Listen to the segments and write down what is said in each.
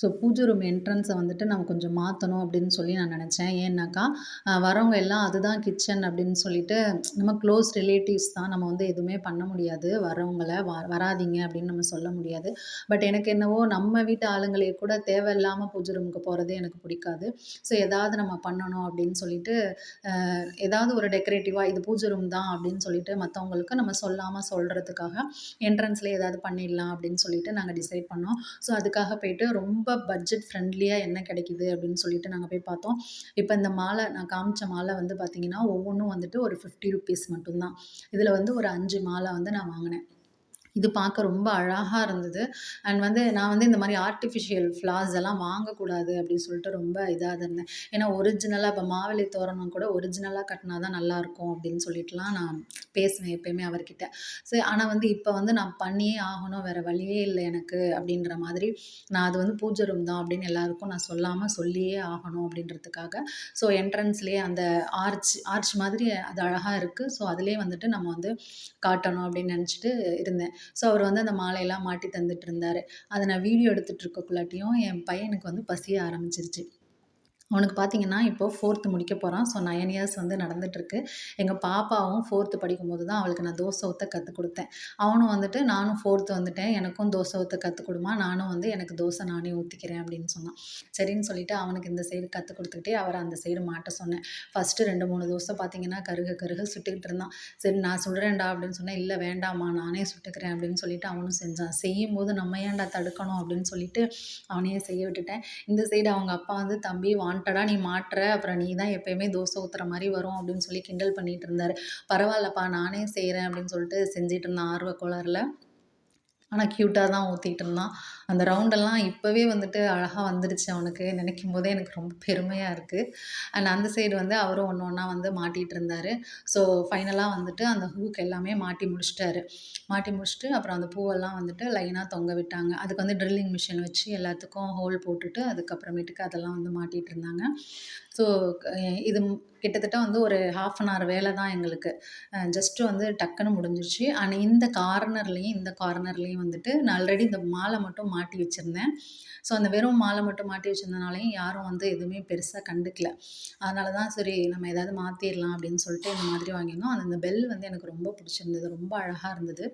So பூஜை room என்ட்ரன்ஸை வந்துட்டு நம்ம கொஞ்சம் மாற்றணும் அப்படின்னு சொல்லி நான் நினச்சேன். ஏன்னாக்கா வரவங்க எல்லாம் அதுதான் கிச்சன் அப்படின்னு சொல்லிட்டு நம்ம க்ளோஸ் ரிலேட்டிவ்ஸ் தான். நம்ம வந்து எதுவுமே பண்ண முடியாது. வரவங்களை வ வராதிங்க அப்படின்னு நம்ம சொல்ல முடியாது. பட் எனக்கு என்னவோ நம்ம வீட்டு ஆளுங்களே கூட தேவையில்லாமல் பூஜை ரூமுக்கு போகிறது எனக்கு பிடிக்காது. ஸோ ஏதாவது நம்ம பண்ணணும் அப்படின்னு சொல்லிட்டு ஏதாவது ஒரு டெக்கரேட்டிவாக இது பூஜை ரூம் தான் அப்படின்னு சொல்லிட்டு மற்றவங்களுக்கு நம்ம சொல்லாமல் சொல்கிறதுக்காக என்ட்ரன்ஸில் ஏதாவது பண்ணிடலாம் அப்படின்னு சொல்லிட்டு நாங்கள் டிசைட் பண்ணோம். ஸோ அதுக்காக போயிட்டு ரொம்ப ரொம்ப பட்ஜெட் ஃப்ரெண்ட்லியாக என்ன கிடைக்குது அப்படின்னு சொல்லிட்டு நாங்கள் போய் பார்த்தோம். இப்போ இந்த மாலை நான் காமிச்ச மாலை வந்து பார்த்திங்கன்னா ஒவ்வொன்றும் வந்துட்டு ஒரு ஃபிஃப்டி ருபீஸ் மட்டும்தான். இதில் வந்து ஒரு அஞ்சு மாலை வந்து நான் வாங்கினேன். இது பார்க்க ரொம்ப அழகாக இருந்தது. அண்ட் வந்து நான் வந்து இந்த மாதிரி ஆர்டிஃபிஷியல் ஃப்ளார்ஸ் எல்லாம் வாங்கக்கூடாது அப்படின்னு சொல்லிட்டு ரொம்ப இதாக இருந்தேன். ஏன்னா ஒரிஜினலாக இப்போ மாவெளி தோரணம் கூட ஒரிஜினலாக கட்டினா தான் நல்லாயிருக்கும் அப்படின்னு சொல்லிட்டுலாம் நான் பேசுவேன் எப்பயுமே அவர்கிட்ட. சரி ஆனால் வந்து இப்போ வந்து நான் பண்ணியே ஆகணும் வேறு வழியே இல்லை எனக்கு அப்படின்ற மாதிரி நான் அது வந்து பூஜை ரூம் தான் அப்படின்னு எல்லாருக்கும் நான் சொல்லாமல் சொல்லியே ஆகணும் அப்படின்றதுக்காக. ஸோ என்ட்ரன்ஸ்லேயே அந்த ஆர்ச் ஆர்ச் மாதிரி அது அழகாக இருக்குது ஸோ அதிலே வந்துட்டு நம்ம வந்து காட்டணும் அப்படின்னு நினச்சிட்டு இருந்தேன். ஸோ அவர் வந்து அந்த மாலையெல்லாம் மாட்டி தந்துட்டு இருந்தார். அதை நான் வீடியோ எடுத்துகிட்டு இருக்கக்குள்ளாட்டியும் என் பையனுக்கு வந்து பசிய ஆரம்பிச்சிருச்சு. அவனுக்கு பார்த்தீங்கன்னா இப்போது ஃபோர்த்து முடிக்க போகிறான் ஸோ நயன் இயர்ஸ் வந்து நடந்துகிட்ருக்கு எங்கள் பாப்பாவும் ஃபோர்த்து படிக்கும்போது தான் அவளுக்கு நான் தோசை ஊற்ற கற்றுக் கொடுத்தேன். அவனும் வந்துட்டு நானும் ஃபோர்த்து வந்துட்டேன். எனக்கும் தோசை ஊற்ற கற்றுக் கொடுமா நானும் வந்து எனக்கு தோசை நானே ஊற்றிக்கிறேன் அப்படின்னு சொன்னான். சரின்னு சொல்லிட்டு அவனுக்கு இந்த சைடு கற்றுக் கொடுத்துக்கிட்டே அவரை அந்த சைடு மாட்ட சொன்னேன். ஃபஸ்ட்டு ரெண்டு மூணு தோசை பார்த்தீங்கன்னா கருக கருக சுட்டுக்கிட்டு இருந்தான். சரி நான் சுடுறேன்டா அப்படின்னு சொன்னேன். இல்லை வேண்டாம்மா நானே சுட்டுக்கிறேன் அப்படின்னு சொல்லிட்டு அவனும் செஞ்சான். செய்யும் போது நம்ம ஏன்டா தடுக்கணும் அப்படின்னு சொல்லிட்டு அவனையே செய்ய விட்டுட்டேன். இந்த சைடு அவங்க அப்பா வந்து தம்பி வான் வாண்டடாக நீ மாட்டுற அப்புறம் நீ தான் எப்போயுமே தோசை ஊற்றுற மாதிரி வரும் அப்படின்னு சொல்லி கிண்டல் பண்ணிகிட்டு இருந்தார். பரவாயில்லப்பா நானே செய்கிறேன் அப்படின்னு சொல்லிட்டு செஞ்சிட்டு இருந்தேன் ஆர்வ கோளாறில் ஆனால் க்யூட்டாக தான் ஊற்றிட்டு இருந்தான். அந்த ரவுண்டெல்லாம் இப்போவே வந்துட்டு அழகாக வந்துடுச்சு அவனுக்கு. நினைக்கும் போதே எனக்கு ரொம்ப பெருமையாக இருக்குது அண்ட் அந்த சைடு வந்து அவரும் ஒன்று ஒன்றா வந்து மாட்டிகிட்டு இருந்தார். ஸோ ஃபைனலாக வந்துட்டு அந்த ஹூக் எல்லாமே மாட்டி முடிச்சிட்டாரு. மாட்டி முடிச்சுட்டு அப்புறம் அந்த பூவெல்லாம் வந்துட்டு லைனாக தொங்க விட்டாங்க. அதுக்கு வந்து ட்ரில்லிங் மிஷின் வச்சு எல்லாத்துக்கும் ஹோல் போட்டுட்டு அதுக்கப்புறமேட்டுக்கு அதெல்லாம் வந்து மாட்டிகிட்டு இருந்தாங்க. ஸோ இது கிட்டத்தட்ட வந்து ஒரு ஹாஃப் அன் ஹவர் வேலை தான் எங்களுக்கு. ஜஸ்ட்டு வந்து டக்குன்னு முடிஞ்சிருச்சு. ஆனால் இந்த கார்னர்லேயும் இந்த கார்னர்லேயும் வந்துட்டு நான் ஆல்ரெடி இந்த மாலை மட்டும் மாட்டி வச்சுருந்தேன். ஸோ அந்த வெறும் மாலை மட்டும் மாட்டி வச்சுருந்தனாலையும் யாரும் வந்து எதுவுமே பெருசாக கண்டுக்கல. அதனால தான் சரி நம்ம ஏதாவது மாற்றிடலாம் அப்படின்னு சொல்லிட்டு இந்த மாதிரி வாங்கியிருந்தோம். அந்த பெல் வந்து எனக்கு ரொம்ப பிடிச்சிருந்தது. ரொம்ப அழகாக இருந்தது.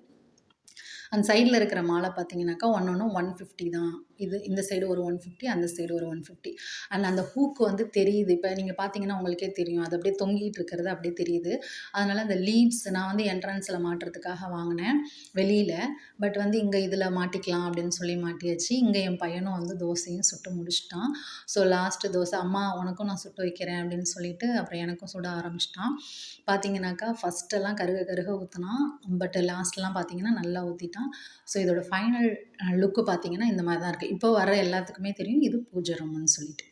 அந்த சைடில் இருக்கிற மாலை பார்த்தீங்கன்னாக்கா ஒன்று ஒன்று ஒன் ஃபிஃப்டி தான். இது இந்த சைடு ஒரு ஒன் ஃபிஃப்டி அந்த சைடு ஒரு ஒன் ஃபிஃப்டி அண்ட் அந்த ஹூக்கு வந்து தெரியுது. இப்போ நீங்கள் பார்த்தீங்கன்னா உங்களுக்கே தெரியும். அது அப்படியே தொங்கிட்டு இருக்கிறது அப்படியே தெரியுது. அதனால் அந்த லீவ்ஸ் நான் வந்து என்ட்ரன்ஸில் மாட்டுறதுக்காக வாங்கினேன். வெளியில். பட் வந்து இங்கே இதில் மாட்டிக்கலாம் அப்படின்னு சொல்லி மாட்டியாச்சு. இங்கே என் பையனும் வந்து தோசையும் சுட்டு முடிச்சிட்டான். ஸோ லாஸ்ட்டு தோசை அம்மா உனக்கும் நான் சுட்டு வைக்கிறேன் அப்படின்னு சொல்லிட்டு அப்புறம் எனக்கும் சுட ஆரம்பிச்சிட்டான். பார்த்தீங்கன்னாக்கா ஃபஸ்ட்டெல்லாம் கருக கருக ஊற்றினான் பட் லாஸ்ட்லாம் பார்த்தீங்கன்னா நல்லா ஊற்றிட்டான் ஸோ இதோட ஃபைனல் லுக்கு uh, பார்த்தீங்கன்னா இந்த மாதிரி தான் இருக்குது இப்போ வர எல்லாத்துக்குமே தெரியும் இது பூஜை ரூம்னு சொல்லிட்டு.